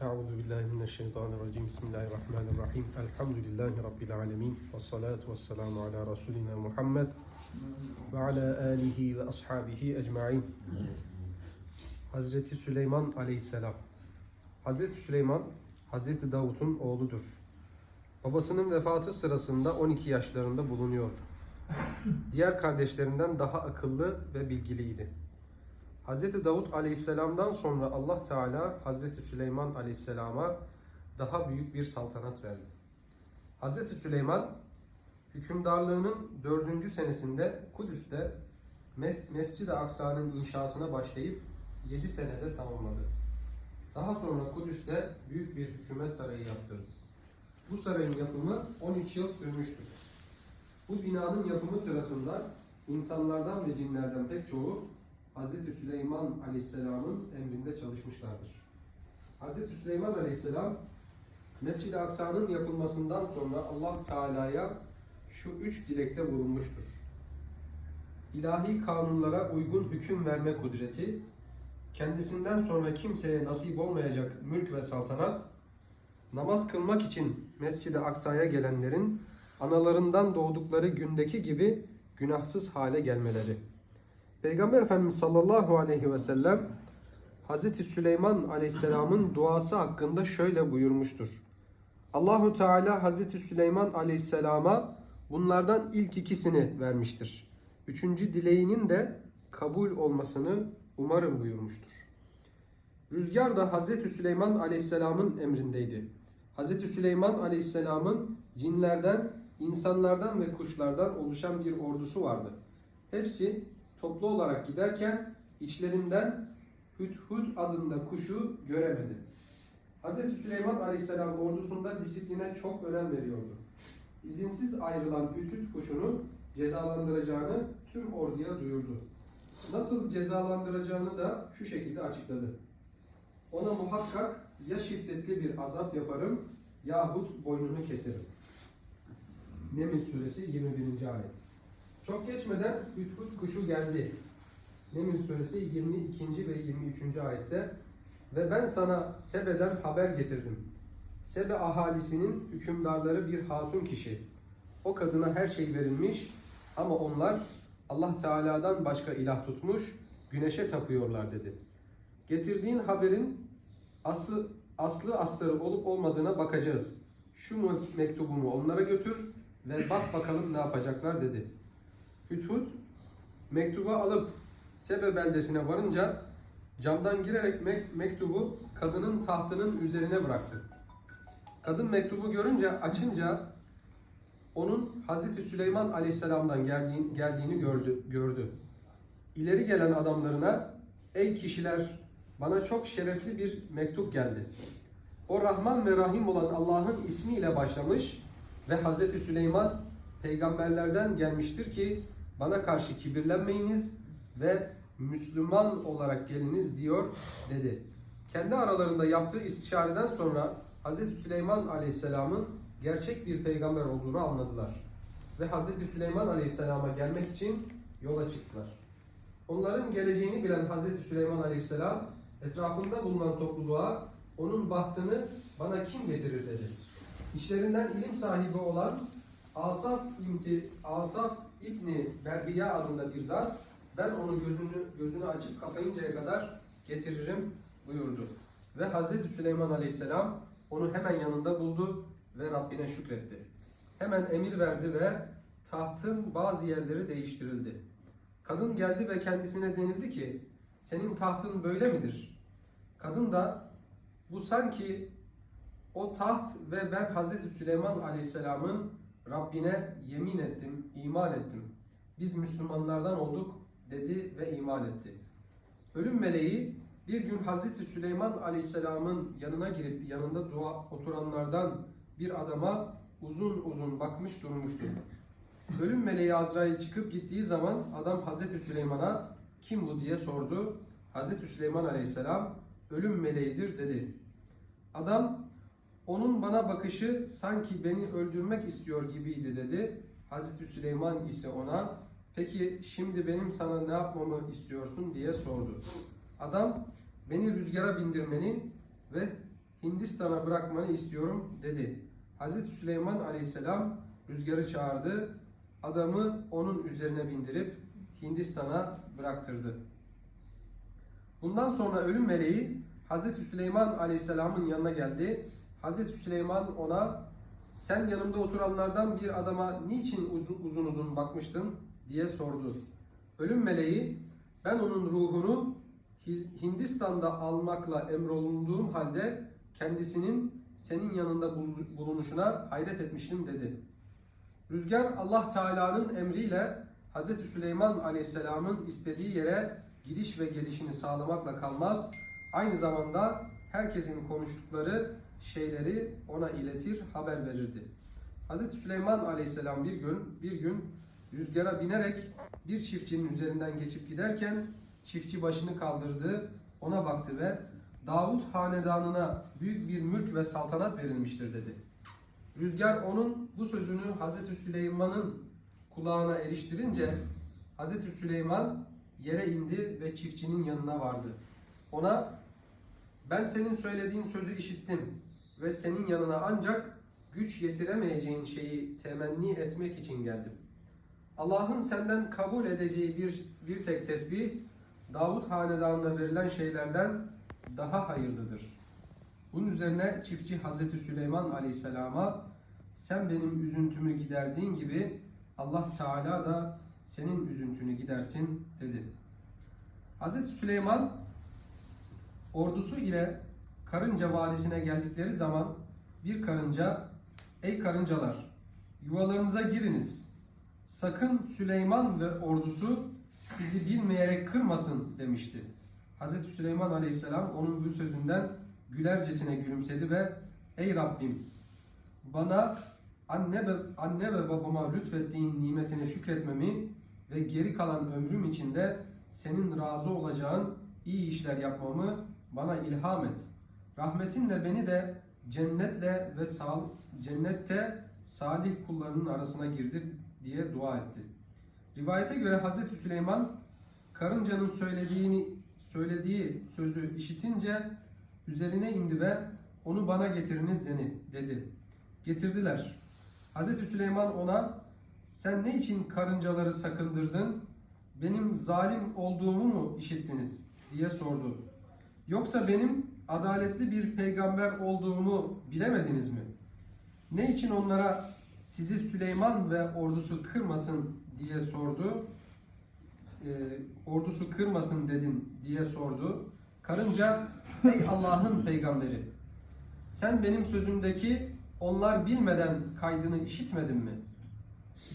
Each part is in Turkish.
Euzu billahi mineşşeytanirracim. Bismillahirrahmanirrahim. Elhamdülillahi rabbil alamin. Ves salatu vesselamu ala rasulina Muhammed ve ala alihi ve ashabihi ecmaîn. Hazreti Süleyman Aleyhisselam. Hazreti Süleyman Hazreti Davut'un oğludur. Babasının vefatı sırasında 12 yaşlarında bulunuyordu. Diğer kardeşlerinden daha akıllı ve bilgiliydi. Hazreti Davut Aleyhisselam'dan sonra Allah Teala Hazreti Süleyman Aleyhisselam'a daha büyük bir saltanat verdi. Hazreti Süleyman hükümdarlığının dördüncü senesinde Kudüs'te Mes- Mescid-i Aksa'nın inşasına başlayıp 7 senede tamamladı. Daha sonra Kudüs'te büyük bir hükümet sarayı yaptırdı. Bu sarayın yapımı 13 yıl sürmüştür. Bu binanın yapımı sırasında insanlardan ve cinlerden pek çoğu Hz. Süleyman Aleyhisselam'ın emrinde çalışmışlardır. Hz. Süleyman Aleyhisselam Mescid-i Aksa'nın yapılmasından sonra Allah Teala'ya şu üç dilekte bulunmuştur. İlahi kanunlara uygun hüküm verme kudreti, kendisinden sonra kimseye nasip olmayacak mülk ve saltanat, namaz kılmak için Mescid-i Aksa'ya gelenlerin analarından doğdukları gündeki gibi günahsız hale gelmeleri. Peygamber Efendimiz sallallahu aleyhi ve sellem Hazreti Süleyman aleyhisselamın duası hakkında şöyle buyurmuştur. Allahu Teala Hazreti Süleyman aleyhisselama bunlardan ilk ikisini vermiştir. Üçüncü dileğinin de kabul olmasını umarım buyurmuştur. Rüzgar da Hazreti Süleyman aleyhisselamın emrindeydi. Hazreti Süleyman aleyhisselamın cinlerden, insanlardan ve kuşlardan oluşan bir ordusu vardı. Hepsi toplu olarak giderken içlerinden Hüdhud adında kuşu göremedi. Hz. Süleyman Aleyhisselam ordusunda disipline çok önem veriyordu. İzinsiz ayrılan Hüdhud kuşunu cezalandıracağını tüm orduya duyurdu. Nasıl cezalandıracağını da şu şekilde açıkladı. Ona muhakkak ya şiddetli bir azap yaparım yahut boynunu keserim. Neml suresi 21. ayet. Çok geçmeden Hüdhud kuşu geldi. Neml suresi 22. ve 23. ayette ve ben sana Sebe'den haber getirdim. Sebe ahalisinin hükümdarları bir hatun kişi. O kadına her şey verilmiş ama onlar Allah Teala'dan başka ilah tutmuş, güneşe tapıyorlar dedi. Getirdiğin haberin aslı, aslı astarı olup olmadığına bakacağız. Şu mektubumu onlara götür ve bak bakalım ne yapacaklar dedi. Hüdhud mektubu alıp Sebe beldesine varınca camdan girerek mek- mektubu kadının tahtının üzerine bıraktı. Kadın mektubu görünce açınca onun Hazreti Süleyman Aleyhisselam'dan geldiğini, geldiğini gördü, gördü. İleri gelen adamlarına ey kişiler bana çok şerefli bir mektup geldi. O Rahman ve Rahim olan Allah'ın ismiyle başlamış ve Hazreti Süleyman peygamberlerden gelmiştir ki bana karşı kibirlenmeyiniz ve Müslüman olarak geliniz diyor dedi. Kendi aralarında yaptığı istişareden sonra Hz. Süleyman Aleyhisselam'ın gerçek bir peygamber olduğunu anladılar. Ve Hz. Süleyman Aleyhisselam'a gelmek için yola çıktılar. Onların geleceğini bilen Hz. Süleyman Aleyhisselam etrafında bulunan topluluğa onun bahtını bana kim getirir dedi. İşlerinden ilim sahibi olan Asaf İmti, Asaf İbni Berbiya adında bir zat ben onu gözünü gözünü açıp kapayıncaya kadar getiririm buyurdu. Ve Hazreti Süleyman Aleyhisselam onu hemen yanında buldu ve Rabbine şükretti. Hemen emir verdi ve tahtın bazı yerleri değiştirildi. Kadın geldi ve kendisine denildi ki senin tahtın böyle midir? Kadın da bu sanki o taht ve ben Hazreti Süleyman Aleyhisselam'ın Rabbine yemin ettim, iman ettim. Biz Müslümanlardan olduk dedi ve iman etti. Ölüm meleği bir gün Hazreti Süleyman Aleyhisselam'ın yanına girip yanında dua oturanlardan bir adama uzun uzun bakmış durmuştu. Ölüm meleği Azrail çıkıp gittiği zaman adam Hazreti Süleyman'a kim bu diye sordu. Hazreti Süleyman Aleyhisselam ölüm meleğidir dedi. Adam onun bana bakışı sanki beni öldürmek istiyor gibiydi dedi. Hazreti Süleyman ise ona peki şimdi benim sana ne yapmamı istiyorsun diye sordu. Adam beni rüzgara bindirmeni ve Hindistan'a bırakmanı istiyorum dedi. Hazreti Süleyman aleyhisselam rüzgarı çağırdı. Adamı onun üzerine bindirip Hindistan'a bıraktırdı. Bundan sonra ölüm meleği Hazreti Süleyman aleyhisselamın yanına geldi. Hazreti Süleyman ona sen yanımda oturanlardan bir adama niçin uzun uzun, bakmıştın diye sordu. Ölüm meleği ben onun ruhunu Hindistan'da almakla emrolunduğum halde kendisinin senin yanında bul- bulunuşuna hayret etmiştim dedi. Rüzgar Allah Teala'nın emriyle Hz. Süleyman Aleyhisselam'ın istediği yere gidiş ve gelişini sağlamakla kalmaz. Aynı zamanda herkesin konuştukları şeyleri ona iletir, haber verirdi. Hz. Süleyman Aleyhisselam bir gün bir gün rüzgara binerek bir çiftçinin üzerinden geçip giderken çiftçi başını kaldırdı, ona baktı ve Davut hanedanına büyük bir mülk ve saltanat verilmiştir dedi. Rüzgar onun bu sözünü Hazreti Süleyman'ın kulağına eriştirince Hazreti Süleyman yere indi ve çiftçinin yanına vardı. Ona ben senin söylediğin sözü işittim ve senin yanına ancak güç yetiremeyeceğin şeyi temenni etmek için geldim. Allah'ın senden kabul edeceği bir, bir tek tesbih Davut hanedanına verilen şeylerden daha hayırlıdır. Bunun üzerine çiftçi Hazreti Süleyman Aleyhisselam'a sen benim üzüntümü giderdiğin gibi Allah Teala da senin üzüntünü gidersin dedi. Hazreti Süleyman ordusu ile karınca vadisine geldikleri zaman bir karınca ey karıncalar yuvalarınıza giriniz sakın Süleyman ve ordusu sizi bilmeyerek kırmasın demişti. Hazreti Süleyman Aleyhisselam onun bu sözünden gülercesine gülümsedi ve ey Rabbim bana anne ve anne ve babama lütfettiğin nimetine şükretmemi ve geri kalan ömrüm içinde senin razı olacağın iyi işler yapmamı bana ilham et. Rahmetinle beni de cennetle ve sal cennette salih kullarının arasına girdir diye dua etti. Rivayete göre Hazreti Süleyman karıncanın söylediğini söylediği sözü işitince üzerine indi ve onu bana getiriniz deni, dedi. Getirdiler. Hazreti Süleyman ona sen ne için karıncaları sakındırdın? Benim zalim olduğumu mu işittiniz? diye sordu. Yoksa benim adaletli bir peygamber olduğumu bilemediniz mi? Ne için onlara sizi Süleyman ve ordusu kırmasın diye sordu. Ee, ordusu kırmasın dedin diye sordu. Karınca ey Allah'ın peygamberi sen benim sözümdeki onlar bilmeden kaydını işitmedin mi?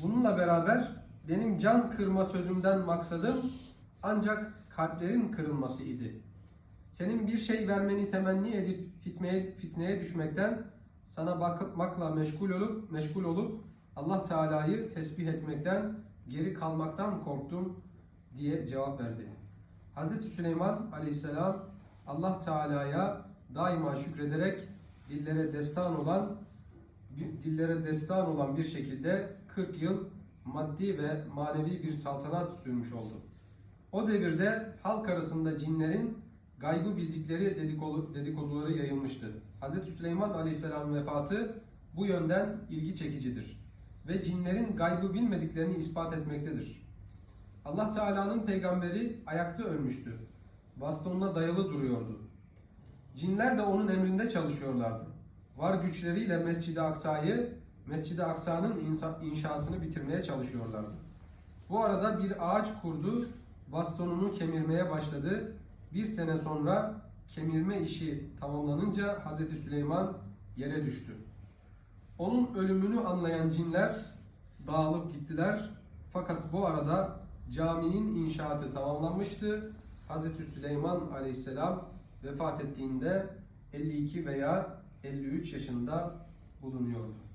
Bununla beraber benim can kırma sözümden maksadım ancak kalplerin kırılması idi. Senin bir şey vermeni temenni edip fitneye, fitneye düşmekten sana bakmakla meşgul olup meşgul olup Allah Teala'yı tesbih etmekten geri kalmaktan korktum diye cevap verdi. Hazreti Süleyman Aleyhisselam Allah Teala'ya daima şükrederek dillere destan olan dillere destan olan bir şekilde 40 yıl maddi ve manevi bir saltanat sürmüş oldu. O devirde halk arasında cinlerin gaybı bildikleri dedikodu, dedikoduları yayılmıştı. Hz. Süleyman Aleyhisselam'ın vefatı bu yönden ilgi çekicidir ve cinlerin gaybı bilmediklerini ispat etmektedir. Allah Teala'nın peygamberi ayakta ölmüştü. Bastonuna dayalı duruyordu. Cinler de onun emrinde çalışıyorlardı. Var güçleriyle Mescid-i Aksa'yı, Mescid-i Aksa'nın inşasını bitirmeye çalışıyorlardı. Bu arada bir ağaç kurdu, bastonunu kemirmeye başladı. Bir sene sonra kemirme işi tamamlanınca Hazreti Süleyman yere düştü. Onun ölümünü anlayan cinler dağılıp gittiler. Fakat bu arada caminin inşaatı tamamlanmıştı. Hazreti Süleyman Aleyhisselam vefat ettiğinde 52 veya 53 yaşında bulunuyordu.